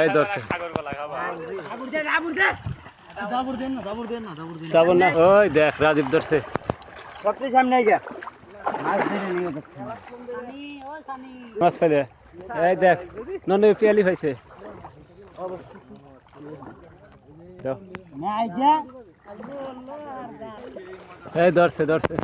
এই ধরছে। ওই দেখ রাজীব ধরছে। সামনে গিয়া মাছ এই দেখ নন্দ পিয়ালি পাইছে। এই ধরছে ধরছে।